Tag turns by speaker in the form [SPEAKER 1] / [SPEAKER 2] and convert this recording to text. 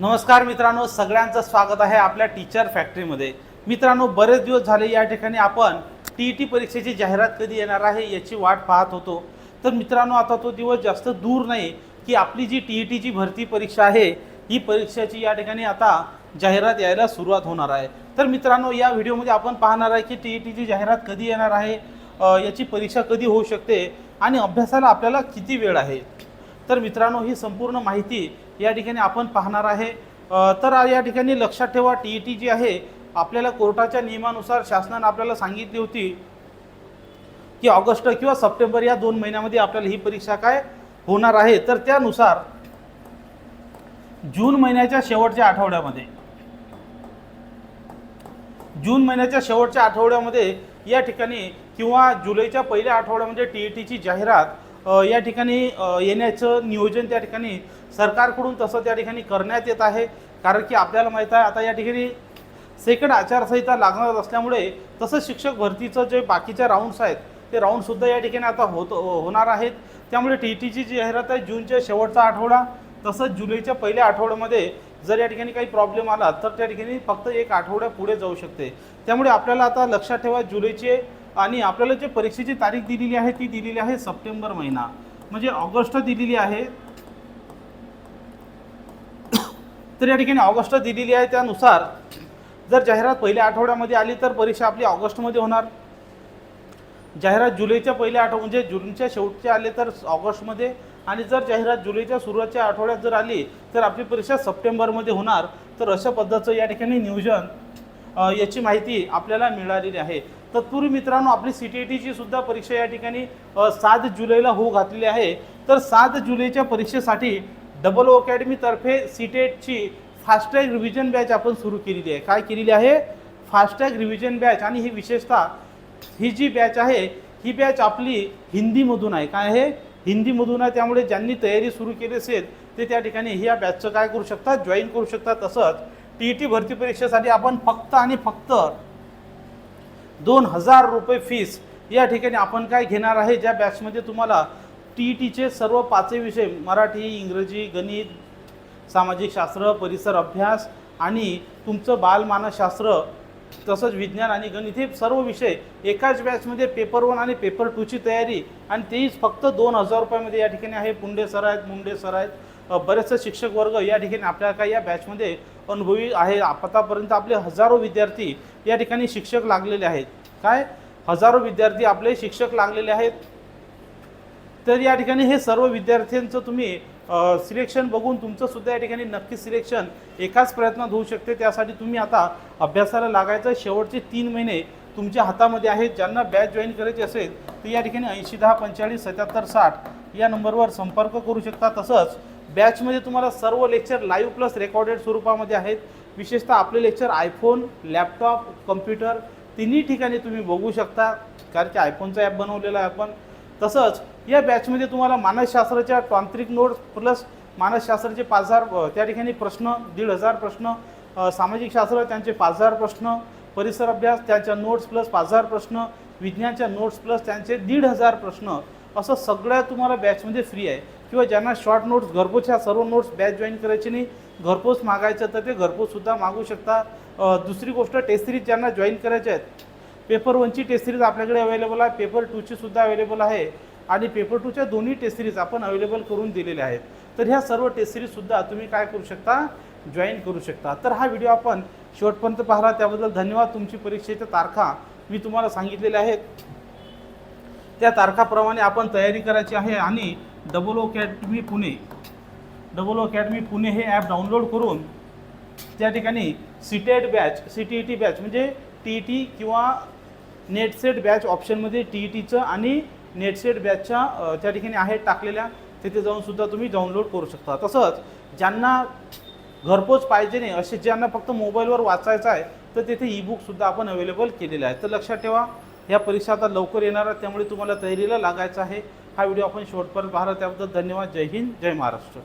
[SPEAKER 1] नमस्कार मित्रांनो सगळ्यांचं स्वागत आहे आपल्या टीचर फॅक्टरीमध्ये मित्रांनो बरेच दिवस झाले या ठिकाणी आपण टी ई टी परीक्षेची जाहिरात कधी येणार आहे याची वाट पाहत होतो. तर मित्रांनो आता तो दिवस जास्त दूर नाही की आपली जी टी ई टीची भरती परीक्षा आहे ही परीक्षेची या ठिकाणी आता जाहिरात यायला सुरुवात होणार आहे. तर मित्रांनो या व्हिडिओमध्ये आपण पाहणार आहे की टी ई टीची जाहिरात कधी येणार आहे याची परीक्षा कधी होऊ शकते आणि अभ्यासाला आपल्याला किती वेळ आहे. तर मित्रांनो ही संपूर्ण माहिती या ठिकाणी आपण पाहणार आहे. तर या ठिकाणी लक्षात ठेवा टी ई टी जी आहे आपल्याला कोर्टाच्या नियमानुसार शासनानं आपल्याला सांगितली होती की ऑगस्ट किंवा सप्टेंबर या दोन महिन्यामध्ये आपल्याला ही परीक्षा काय होणार आहे. तर त्यानुसार जून महिन्याच्या शेवटच्या आठवड्यामध्ये जून महिन्याच्या शेवटच्या आठवड्यामध्ये या ठिकाणी किंवा जुलैच्या पहिल्या आठवड्यामध्ये टी ई टीची जाहिरात या ठिकाणी येण्याचं नियोजन त्या ठिकाणी सरकारकडून तसं त्या ठिकाणी करण्यात येत आहे. कारण की आपल्याला माहीत आहे आता या ठिकाणी सेकंड आचारसंहिता लागणार असल्यामुळे तसं शिक्षक भरतीचं जे बाकीच्या राऊंड्स आहेत ते राऊंडसुद्धा या ठिकाणी आता होत होणार आहेत. त्यामुळे टी टीची जी जाहिरात आहे जूनच्या शेवटचा आठवडा. तसंच जुलैच्या पहिल्या आठवड्यामध्ये जर या ठिकाणी काही प्रॉब्लेम आला तर त्या ठिकाणी फक्त एक आठवड्या पुढे जाऊ शकते. त्यामुळे आपल्याला आता लक्षात ठेवा जुलैचे आणि आपल्याला जे परीक्षेची तारीख दिलेली आहे ती दिलेली आहे सप्टेंबर महिना. म्हणजे ऑगस्ट दिलेली आहे. तर या ठिकाणी ऑगस्ट दिलेली आहे त्यानुसार जर जाहिरात पहिल्या आठवड्यामध्ये आली तर परीक्षा आपली ऑगस्टमध्ये होणार. जाहिरात जुलैच्या पहिल्या आठव म्हणजे जूनच्या शेवटचे आले तर ऑगस्टमध्ये आणि जर जाहिरात जुलैच्या सुरुवातच्या आठवड्यात जर आली तर आपली परीक्षा सप्टेंबरमध्ये होणार. तर अशा पद्धतीचं या ठिकाणी नियोजन याची माहिती आपल्याला मिळालेली आहे. तत्पूर्वी मित्रांनो आपली सी टी टीची सुद्धा परीक्षा या ठिकाणी सात जुलैला होऊ घातलेली आहे. तर सात जुलैच्या परीक्षेसाठी डबल ओ अकॅडमीतर्फे सी टेटची फास्टॅग रिव्हिजन बॅच आपण सुरू केलेली आहे. काय केलेली आहे? फास्टॅग रिव्हिजन बॅच आणि ही विशेषतः ही जी बॅच आहे ही बॅच आपली हिंदीमधून आहे. काय आहे? हिंदीमधून आहे. त्यामुळे ज्यांनी तयारी सुरू केली असेल ते त्या ठिकाणी ह्या बॅचचं काय करू शकतात? जॉईन करू शकतात. तसंच टी ई टी भरती परीक्षेसाठी आपण फक्त आणि फक्त दोन हजार रुपये फीस या ठिकाणी आपण काय घेणार आहे? ज्या बॅचमध्ये तुम्हाला टी ई टीचे सर्व पाचही विषय मराठी इंग्रजी गणित सामाजिक शास्त्र परिसर अभ्यास आणि तुमचं बालमानसशास्त्र तसंच विज्ञान आणि गणित हे सर्व विषय एकाच बॅचमध्ये पेपर वन आणि पेपर टूची तयारी आणि तेही फक्त दोन हजार रुपयामध्ये या ठिकाणी आहे. पुंडे सर आहेत मुंडे सर आहेत बरेचसे शिक्षक वर्ग या ठिकाणी आपल्याला काही या बॅचमध्ये अनुभवी आहे. आतापर्यंत आपले हजारो विद्यार्थी या ठिकाणी शिक्षक लागलेले आहेत. काय? हजारो विद्यार्थी आपले शिक्षक लागलेले आहेत. तर या ठिकाणी हे सर्व विद्यार्थ्यांचं तुम्ही सिलेक्शन बघून तुमचं सुद्धा या ठिकाणी नक्की सिलेक्शन एकाच प्रयत्नात होऊ शकते. त्यासाठी तुम्ही आता अभ्यासाला लागायचं. शेवटचे तीन महिने तुमच्या हातामध्ये आहेत. ज्यांना बॅच जॉईन करायची असेल तर या ठिकाणी ऐंशी दहा पंचेचाळीस सत्याहत्तर साठ या नंबरवर संपर्क करू शकता. तसंच बॅचमध्ये तुम्हाला सर्व लेक्चर लाईव्ह प्लस रेकॉर्डेड स्वरूपामध्ये आहेत. विशेषतः आपले लेक्चर आयफोन लॅपटॉप कम्प्युटर तिन्ही ठिकाणी तुम्ही बघू शकता. कारण की आयफोनचा ॲप बनवलेला आहे आपण. तसंच या बॅचमध्ये तुम्हाला मानसशास्त्राच्या तांत्रिक नोट्स प्लस मानसशास्त्राचे पाच हजार त्या ठिकाणी प्रश्न दीड हजार प्रश्न सामाजिक शास्त्र त्यांचे पाच हजार प्रश्न परिसर अभ्यास त्यांच्या नोट्स प्लस पाच हजार प्रश्न विज्ञानच्या नोट्स प्लस त्यांचे दीड हजार प्रश्न. असं सगळ्या तुम्हाला बॅचमध्ये फ्री आहे. किंवा ज्यांना शॉर्ट नोट्स घरपोच ह्या सर्व नोट्स बॅच जॉईन करायची नाही घरपोच मागायचं तर ते घरपोचसुद्धा मागू शकता. दुसरी गोष्ट टेस्ट सिरीज ज्यांना जॉईन करायचे आहेत पेपर वनची टेस्ट सिरीज आपल्याकडे अवेलेबल आहे पेपर टूची सुद्धा अवेलेबल आहे आणि पेपर टूच्या दोन्ही टेस्ट सिरीज आपण अवेलेबल करून दिलेल्या आहेत. तर ह्या सर्व टेस्ट सिरीजसुद्धा तुम्ही काय करू शकता? जॉईन करू शकता. तर हा व्हिडिओ आपण शेवटपर्यंत पाहिला त्याबद्दल धन्यवाद. तुमची परीक्षेच्या तारखा मी तुम्हाला सांगितलेल्या आहेत. त्या तारखाप्रमाणे आपण तयारी करायची आहे आणि double O academy Pune. Double O academy Pune हे ॲप डाउनलोड करून त्या ठिकाणी CTET batch C T E T batch म्हणजे टी ई टी किंवा नेटसेट बॅच ऑप्शनमध्ये टी ई टीचं आणि नेटसेट बॅचच्या त्या ठिकाणी आहेत टाकलेल्या. तिथे जाऊन सुद्धा तुम्ही डाउनलोड करू शकता. तसंच ज्यांना घरपोच पाहिजे नाही असे ज्यांना फक्त मोबाईलवर वाचायचं आहे तर तिथे ई बुकसुद्धा आपण अवेलेबल केलेलं आहे. तर लक्षात ठेवा या परीक्षा आता लवकर येणार आहेत त्यामुळे तुम्हाला तयारीला लागायचं आहे. हा व्हिडिओ आपण शेवटपर्यंत पाहिला त्याबद्दल धन्यवाद. जय हिंद. जय महाराष्ट्र.